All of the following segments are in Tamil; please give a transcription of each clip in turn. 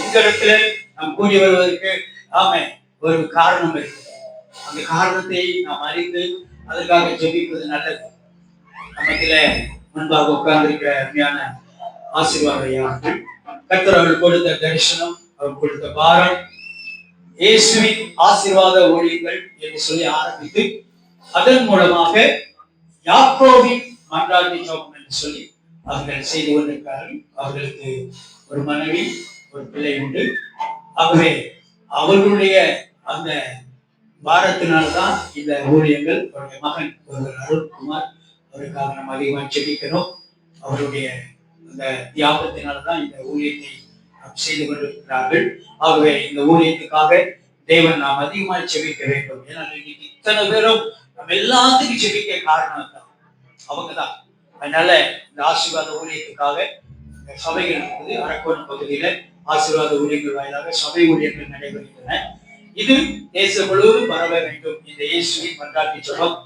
இந்த நாம் கூடி வருவதற்கு ஆமை ஒரு காரணம் இருக்கு அந்த காரணத்தை நாம் அறிந்து அதற்காக ஜெபிப்பது நல்லது. நமக்கில முன்பாக உட்கார்ந்திருக்கிற அருமையான ஆசீர்வாத கத்தர் அவர்கள் கொடுத்த தரிசனம் அவர் கொடுத்த பாரம். இயேசுவின் ஆசீர்வாத ஊழியங்கள் என்று சொல்லி ஆரம்பித்து அதன் மூலமாக யாக்கோவின் மன்றாடி ஜோகம் என்று சொல்லி அவர்கள் செய்து கொண்டிருக்கிறார்கள். அவர்களுக்கு ஒரு மனைவி ஒரு பிள்ளை உண்டு. ஆகவே அவர்களுடைய அந்த பாரத்தினால்தான் இந்த ஊழியங்கள் அவருடைய மகன் ஒரு அருண்குமார் அவருக்காக நம்ம அதிகமாக செபிக்கணும் அவருடைய அந்த தியாகத்தினால்தான் இந்த ஊழியத்தை செய்து கொண்டிருக்கிறார்கள். ஆகவே இந்த ஊழியத்துக்காக தேவன் நாம் அதிகமாக செபிக்க வேண்டும். ஏன்னா இன்னைக்கு இத்தனை பேரும் நம்ம எல்லாத்துக்கும் செபிக்க காரணம் தான் அவங்க தான் அதனால இந்த ஆசீர்வாத ஊழியத்துக்காக இந்த சபைகள் இருக்குது அரக்கோணம் பகுதியில ஆசீர்வாத ஊழியர்கள் வாயிலாக சபை ஊழியர்கள் நடைபெறுகின்றன. இது தேசம் முழுவதும் பரவ வேண்டும். இந்த இயேசுவின் மன்றாட்டி சொல்லும்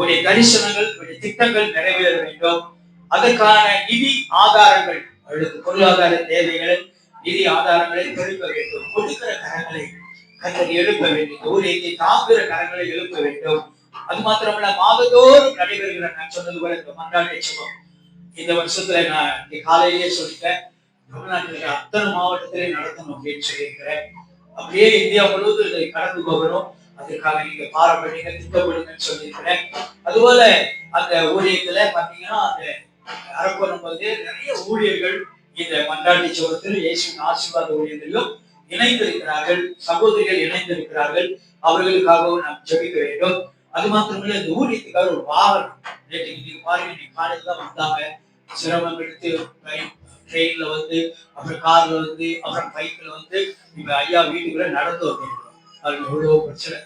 உடைய தரிசனங்கள் உடைய திட்டங்கள் நிறைவேற வேண்டும். அதற்கான நிதி ஆதாரங்கள் அவர்களுக்கு பொருளாதார தேவைகளை நிதி ஆதாரங்களை பெருக்க வேண்டும். கொடுக்கிற கரங்களை கத்தர் எழுப்ப வேண்டும். ஊழியத்தை தாங்குகிற கரங்களை எழுப்ப வேண்டும். அது மாத்திரமல்ல மாதந்தோறும் நடைபெறுகிற நான் சொன்னது போல இந்த மன்றாட்டை சொல்லும் இந்த வருஷத்துல நான் காலையிலேயே சொல்லிட்டேன். தமிழ்நாட்டில் அத்தனை மாவட்டத்திலே நடத்தணும் அப்படின்னு சொல்லியிருக்கிறேன் அப்படியே இந்தியா முழுவதும் இதை கடந்து போகணும் அதுக்காக நீங்க பாரம்பரிய திட்டப்படுங்கன்னு சொல்லியிருக்கிறேன். அதுபோல அந்த ஊழியத்துல பாத்தீங்கன்னா அந்த அரக்கோணம் வந்து நிறைய ஊழியர்கள் இந்த மன்றாட்டி சோகத்தில் இயேசுவின் ஆசீர்வாத ஊழியங்களிலும் இணைந்திருக்கிறார்கள். சகோதரிகள் இணைந்திருக்கிறார்கள். அவர்களுக்காகவும் நாம் ஜெபிக்க வேண்டும். அது மாத்திரமில்லை இந்த ஊழியத்துக்காக ஒரு வாகனம். நேற்று நீங்க பாருங்க இன்னைக்கு காலையில தான் வந்தாங்க. சிரமம் எடுத்து ட்ரெயின்ல வந்து அப்புறம் கார்ல வந்து அப்புறம் பைக்ல வந்து இப்ப ஐயா வீட்டுக்குள்ள நடந்து வந்துருக்கோம் அது எவ்வளவு பிரச்சனை.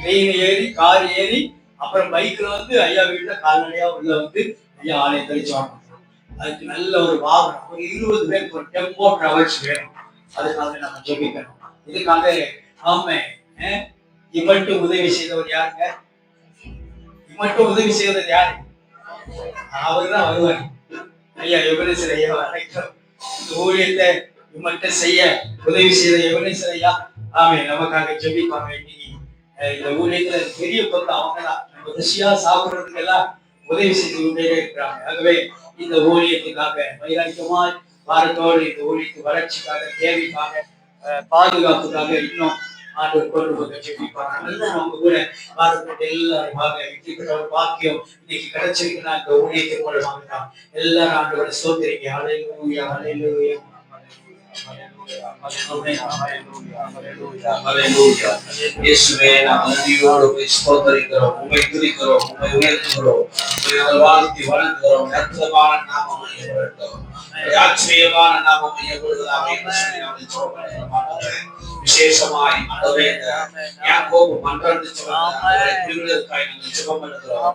ட்ரெயின் ஏறி கார் ஏறி அப்புறம் பைக்ல வந்து ஐயா வீட்டுல கால்நடையா உள்ள வந்து ஐயா ஆலயம் கழிச்சு வாங்கணும் அதுக்கு நல்ல ஒரு வாகனம் ஒரு இருபது பேருக்கு ஒரு டெம்போ டிராவல்ஸ் வேணும். அதுக்காக நம்ம ஜெபிக்கணும். இதுக்காக ஆமே இவன்ட்டு உதவி செய்தவர் யாருங்க? இவன்ட்டு உதவி செய்தவர் யாரு? அவர் தான் வருவார். ஐயா எவனேசர் ஐயா வணக்கம் இந்த ஊழியத்தை இம்மட்ட செய்ய உதவி செய்த எவனேசர் ஐயா. ஆமே நமக்காக ஜெபிப்பாங்க. இன்னைக்கு இந்த ஊழியத்துல பெரிய பங்கு அவங்க தான் நம்ம ருசியா சாப்பிடுறதுக்கு எல்லாம் உதவி செய்து கொண்டே இருக்கிறாங்க. ஆகவே இந்த ஊழியத்துக்காக வைராக்கியமாய் வாரத்தோடு இந்த ஊழியத்து வளர்ச்சிக்காக தேவைக்காக பாதுகாப்புக்காக இன்னும் ஆண்டவர் கொண்டு போக ஜெபிப்பாங்க அவங்க கூட வாரத்தோடு எல்லாரும் வாங்க பாக்கியம் இன்னைக்கு கிடைச்சிருக்குன்னா இந்த ஊழியத்தின் மூலமாக எல்லாரும் ஆண்டவரை சோதரிங்க அலையிலூயா அலையிலூயா ஹalleluya துதிக்கிறோம் உயர்த்துகிறோம் வாழ்த்தி வணங்குகிறோம் அற்புதமான நாமம் ஆச்சரியமான நாமம் மையப்படுவதாக விசேஷமாய் யாக்கோபு நாங்கள் ஜெபம் பண்ணுகிறோம்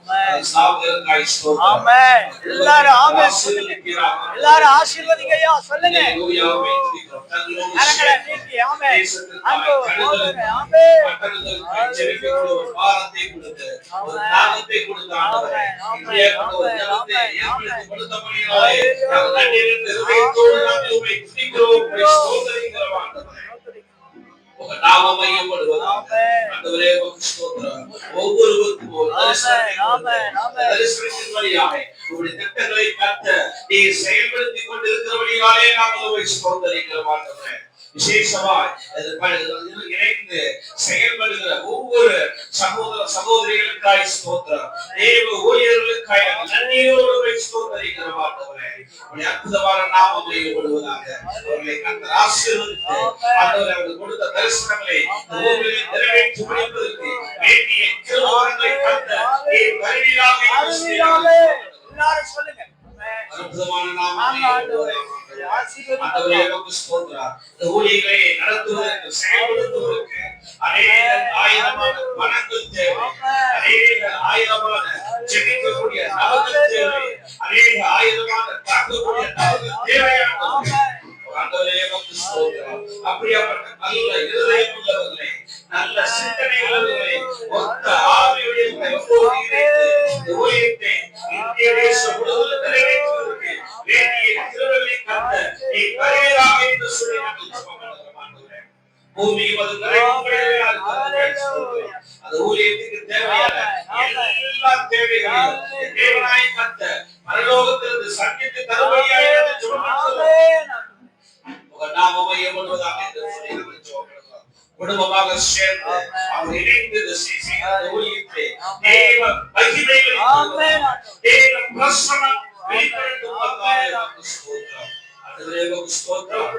ஸ்தோத்திரம் எல்லாரும் ஆமென். எல்லாரும் ஆசீர்வதிங்க ஐயா சொல்லுங்க ஹalleluya சேர்ந்து நீட்டி ஆமென் அன்பு போதுங்க ஆமென் ஒவ்வொருவருக்கும் ஒரு ஆமென், ஆமென், ஆமென். தரிசனத்தின் வழியாக உங்களுடைய திட்டங்களை கத்த நீ செயல்படுத்திக் கொண்டிருக்கிறபடியாலே நாங்கள் உங்களை ஸ்தோத்தரிக்கிறோம் ஆண்டவரே. விசேஷமாய் இணைந்து செயல்படுகிற ஒவ்வொரு சகோதர சகோதரிகளுக்காய் ஸ்தோத்திரம். தேவ ஊழியர்களுக்காய் ஸ்தோத்தரிக்கிறோம் ஆண்டவரே. உங்களுடைய அற்புதமான நாமம் மையப்படுவதாக அவர்களை கத்தர் ஆசீர்வதித்து ஆண்டவரே அவர்கள் கொடுத்த தரிசனங்களை ஊரிலே நிறைவேற்றி முடிப்பதற்கு வேண்டிய சொல்லுங்க. ஆமென். அற்புதமான நாமம் ஆண்டவரே. உமக்கு ஸ்தோத்திரம். இந்த ஊழியர்களை நடத்துவதற்கு, செயல்படுத்துவதற்கு அநேக ஆயிரமான பணங்கள் தேவை. அநேக ஆயிரமான ஜெபிக்கக்கூடிய நபர்கள் தேவை. அநேக ஆயிரமான தாக்கக்கூடிய நபர்கள் தேவையானவர்கள். ஆண்டவரே, உமக்கு ஸ்தோத்திரம். அப்படியாப்பட்ட நல்ல இருதயம் உள்ளவர்களை, நல்ல சிந்தனை உள்ளவர்களை, ஒத்த ஆவியுடையவர்களை ஊழியத்தை இந்திய தேசம் முழுவதும் நிறைவேற்றுவதற்கு வருகிறாய் என்று சொல்லி ஊழியத்துக்கு தேவையான எல்லா தேவைகளையும் தேவனாய் பரலோகத்திலிருந்து சந்தித்து என்று என்று நம்ம ஜெபம் பண்ணுகிறோம். குடும்பமாக சேர்ந்து அவர் இணைந்து ஊழியத்தை தேவ. தேவ நமக்கு ஸ்தோத்திரம்.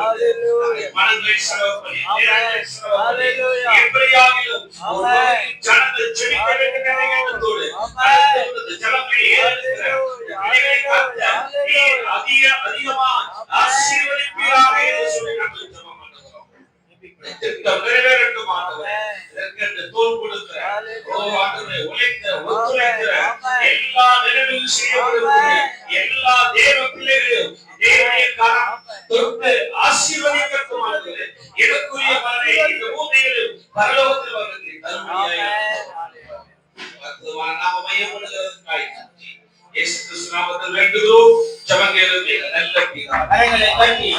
ஆண்டவரே, உமக்கு ஸ்தோத்திரம். ஜனங்கள் ஜெபிக்க வேண்டும் என்ற எண்ணத்தோடு ஜனங்களை அதிக ஆசீர்வதிப்பீராக என்று சொல்லி நாங்கள் ஜெபம் பண்ணுகிறோம். திட்டம் நிறைவேறட்டும் இதற்கென்று தோல் கொடுக்கிற, உழைத்த, ஒத்துழைக்கிற, எல்லா நிலைமையிலும் செய்யப்படுகிற எல்லா தேவ பிள்ளைகளையும் தேவனுடைய கரம் தொட்டு ஆசீர்வதிக்கட்டும் ஆண்டவரே. எனக்குரிய பலனை இந்த பூமியிலும் பரலோகத்தில் தரும்படியாய் அற்புதமான நாம மையப்படுகிறதற்காய் நன்றி. இயேசு கிறிஸ்து நாமத்தில் வேண்டுகிறோம். ஜெபம் கேளுங்கள். நல்ல பிதாவே.